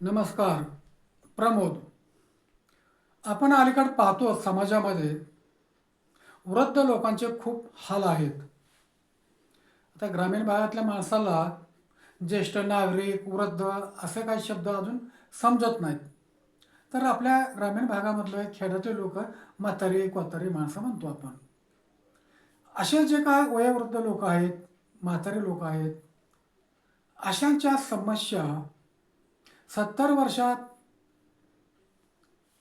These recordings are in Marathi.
नमस्कार प्रमोद. आपण अलीकडे पाहतो समाजामध्ये वृद्ध लोकांचे खूप हाल आहेत. आता ग्रामीण भागातल्या माणसाला ज्येष्ठ नागरिक वृद्ध असे काही शब्द अजून समजत नाहीत. तर आपल्या ग्रामीण भागामधले खेड्यातले लोक म्हातारी कोतारी माणसं म्हणतो आपण. असे जे काय वयोवृद्ध लोक आहेत म्हातारी लोक आहेत अशांच्या समस्या सत्तर वर्षात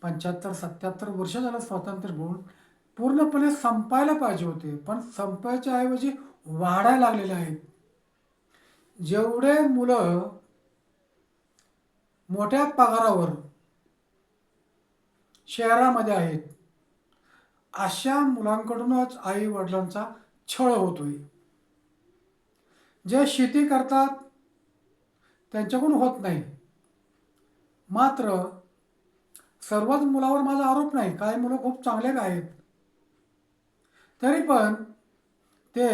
पंच्याहत्तर सत्याहत्तर वर्ष झालं स्वातंत्र्य घेऊन पूर्णपणे संपायला पाहिजे होते. पण संपायच्या ऐवजी वाढायला लागलेले आहेत. जेवढे मुलं मोठ्या पगारावर शहरामध्ये आहेत अशा मुलांकडूनच आई वडिलांचा छळ होतोय. जे शेती करतात त्यांच्याकडून होत नाही. मात्र सर्वच मुलावर माझा आरोप नाही. काही मुलं खूप चांगले आहेत. तरी पण ते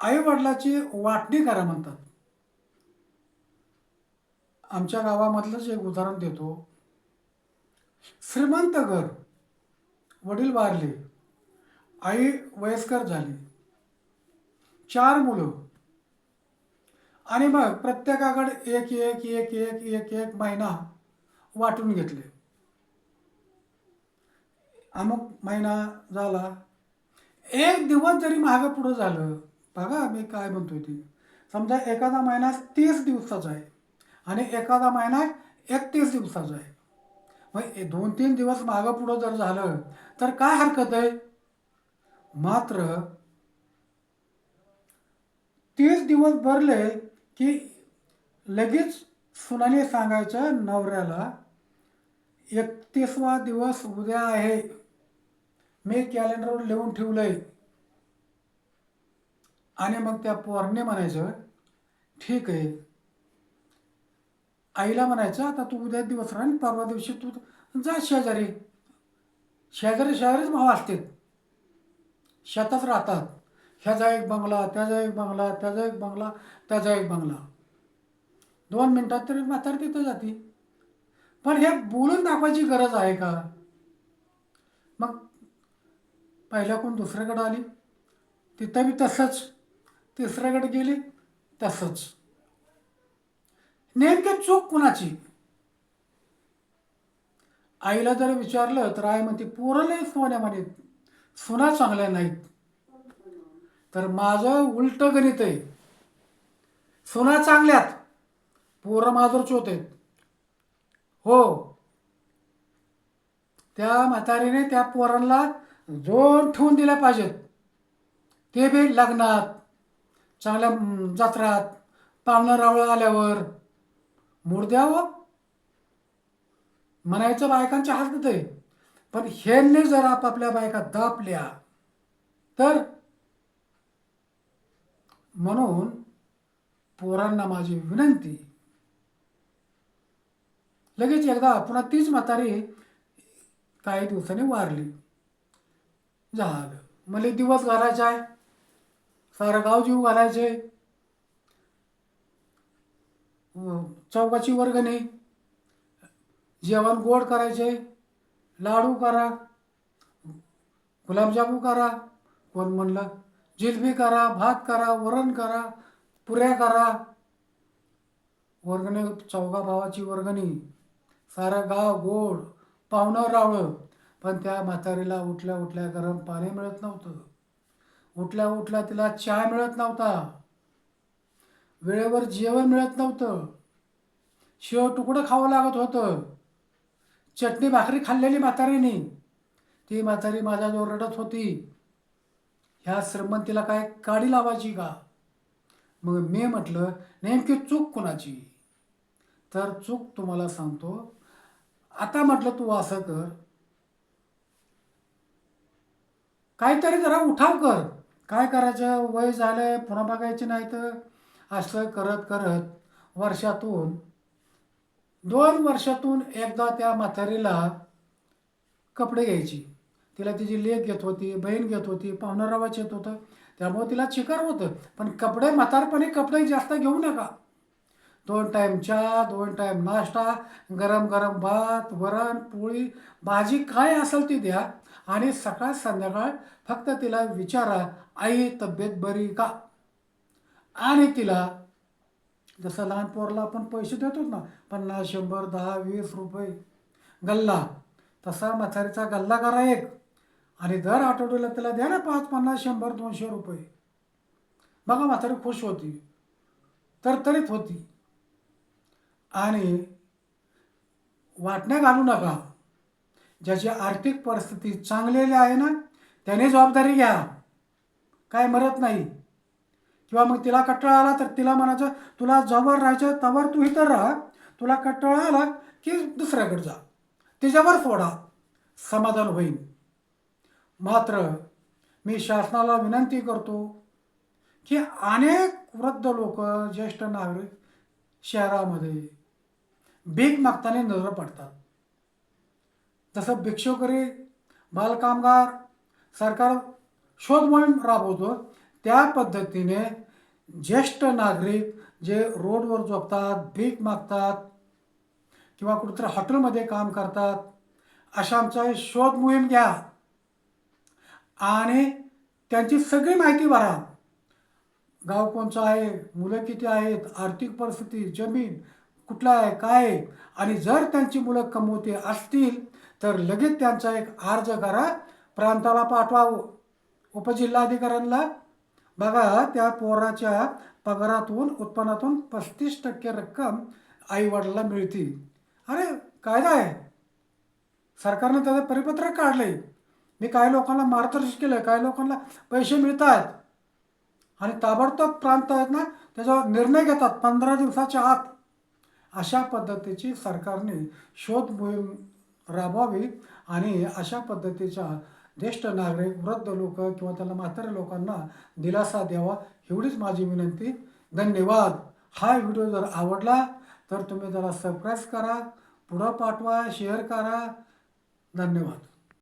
आईवडिलाची वाटणी करा म्हणतात. आमच्या गावामधलंच एक उदाहरण देतो. श्रीमंत घर वडील वारले आई वयस्कर झाली. चार मुलं आणि मग प्रत्येकाकडे एक एक एक एक एक एक महिना वाटून घेतले. अमुक महिना झाला. एक दिवस जरी मागं पुढं झालं बघा मी काय म्हणतोय ते. समजा एखादा महिना तीस दिवसाचा आहे आणि एखादा महिना एकतीस दिवसाचा आहे. मग दोन तीन दिवस मागं पुढं जर झालं तर काय हरकत आहे? मात्र तीस दिवस भरले की लगेच सुनाने सांगायचं नवऱ्याला एकतीसवा दिवस उद्या आहे. मी कॅलेंडरवर लिहून ठेवलंय. आणि मग त्या पोरने म्हणायचं ठीक आहे. आईला म्हणायचं आता तू उद्या दिवस राह परवा दिवशी तू जा शेजारी. शेजारी शेजारीच भाव असते शेतात राहतात. ह्याचा एक बंगला त्याचा एक बंगला त्याचा एक बंगला त्याचा एक बंगला. दोन मिनटात तरी म्हातार तिथं जाते. पण हे बोलून दाखवायची गरज आहे का? मग पहिल्याकडून दुसऱ्याकडं आली? तिथं बी तसंच. तिसऱ्याकडे गेली तसंच. नेमकी चूक कुणाची? आईला जर विचारलं तर आई म्हणते पोरं लय सोन्या म्हणे सुना चांगल्या नाहीत. तर माझं उलटं गणित आहे. सुना चांगल्यात. पोरं माजूरचे होते हो. त्या म्हातारीने त्या पोरांना जोर ठेवून दिल्या पाहिजेत. ते बी लग्नात चांगल्या जत्रात पाहुणं रावळं आल्यावर. मूड द्यावं हो. म्हणायचं बायकांच्या हातात आहे. पण ह्यांनी जर आपापल्या बायका दापल्या तर म्हणून पोरांना माझी विनंती लगेच एकदा पुन्हा तीच म्हातारी काही दिवसांनी वारली. झालं. मला दिवस घालायचा आहे सारं गाव जीव घालायचे. चौकाची वर्गणी. जेवण गोड करायचे. लाडू करा. गुलाबजामू करा. कोण म्हणलं? जिलबी करा भात करा वरण करा पुऱ्या करा. वर्गणी चौघा भावाची वर्गणी. सारं गाव गोड पाहुणं रावळं. पण त्या म्हातारीला उठल्या उठल्या गरम पाणी मिळत नव्हतं. उठल्या उठल्या तिला चहा मिळत नव्हता. वेळेवर जेवण मिळत नव्हतं. शेव तुकडं खावं लागत होतं. चटणी भाकरी खाल्लेली म्हातारीने. ती म्हातारी माझ्याजवळ रडत होती. ह्या श्रीमंतीला काय काडी लावायची का? मग मी म्हटलं नेमकी चूक कोणाची? तर चूक तुम्हाला सांगतो. आता म्हटलं तू असं कर. काहीतरी जरा उठाव कर. काय करायचं? वय झालंय पुन्हा बघायचे नाही तर असं करत करत वर्षातून दोन वर्षातून एकदा त्या म्हातारीला कपडे घ्यायची. तिला तिची लेख घेत होती बहीण घेत होती पाहुणारावाच येत होतं. त्यामुळे तिला चिकार होतं. पण कपडे म्हातारपणे कपडे जास्त घेऊ नका. दोन टाईम चहा दोन टाईम नाश्ता गरम गरम भात वरण पोळी भाजी काय असेल ती द्या. आणि सकाळ संध्याकाळ फक्त तिला विचारा आई तब्येत बरी का? आणि तिला जसं लहान पोरला आपण पैसे देतो ना पन्नास शंभर दहा वीस रुपये. गल्ला. तसा म्हातारीचा गल्ला करा एक. आणि दर आठवड्याला त्याला द्या ना पाच पन्नास शंभर दोनशे रुपये. बघा म्हातारी खुश होती. तरतरीत होती. आणि वाटण्या घालू नका. ज्याची आर्थिक परिस्थिती चांगलेली आहे ना त्याने जबाबदारी घ्या. काय मरत नाही. किंवा मग तिला कट्टाळ आला तर तिला म्हणायचं तुला जवळ राहायचं तवर तू इथं राहा. तुला कट्टाळा आला की दुसऱ्याकडे जा. तिच्यावर सोडा. समाधान होईल. मात्र मी शासनाला विनंती करतो की अनेक वृद्ध लोक ज्येष्ठ नागरिक शहरामध्ये भीक मागताना नजर पडतात. जसं भिक्षुकरी बालकामगार सरकार शोध मोहीम राबवतो त्या पद्धतीने ज्येष्ठ नागरिक जे रोडवर झोपतात भीक मागतात किंवा कुठेतरी हॉटेलमध्ये काम करतात अशा आमचा शोध मोहीम घ्या. आणि त्यांची सगळी माहिती भरा. गाव कोणचं आहे मुलं किती आहेत आर्थिक परिस्थिती जमीन कुठला आहे काय आहे? आणि जर त्यांची मुलं कमवते असतील तर लगेच त्यांचा एक अर्ज करा प्रांताला पाठवा उपजिल्हाधिकाऱ्यांना. बघा त्या पोराच्या पगारातून उत्पन्नातून पस्तीस टक्के रक्कम आईवडिला मिळते. अरे कायदा आहे. सरकारनं त्याचं परिपत्रक काढले मी काही लोकांना मार्गदर्शन केलं काही लोकांना पैसे मिळतात आणि ताबडतोब प्रांत आहेत ना त्याच्यावर निर्णय घेतात पंधरा दिवसाच्या आत. अशा पद्धतीची सरकारने शोध मोहीम राबवावी आणि अशा पद्धतीच्या ज्येष्ठ नागरिक वृद्ध लोक किंवा त्याला म्हाताऱ्या लोकांना दिलासा द्यावा एवढीच माझी विनंती. धन्यवाद. हा व्हिडिओ जर आवडला तर तुम्ही त्याला सबस्क्राईब करा पुढं पाठवा शेअर करा. धन्यवाद.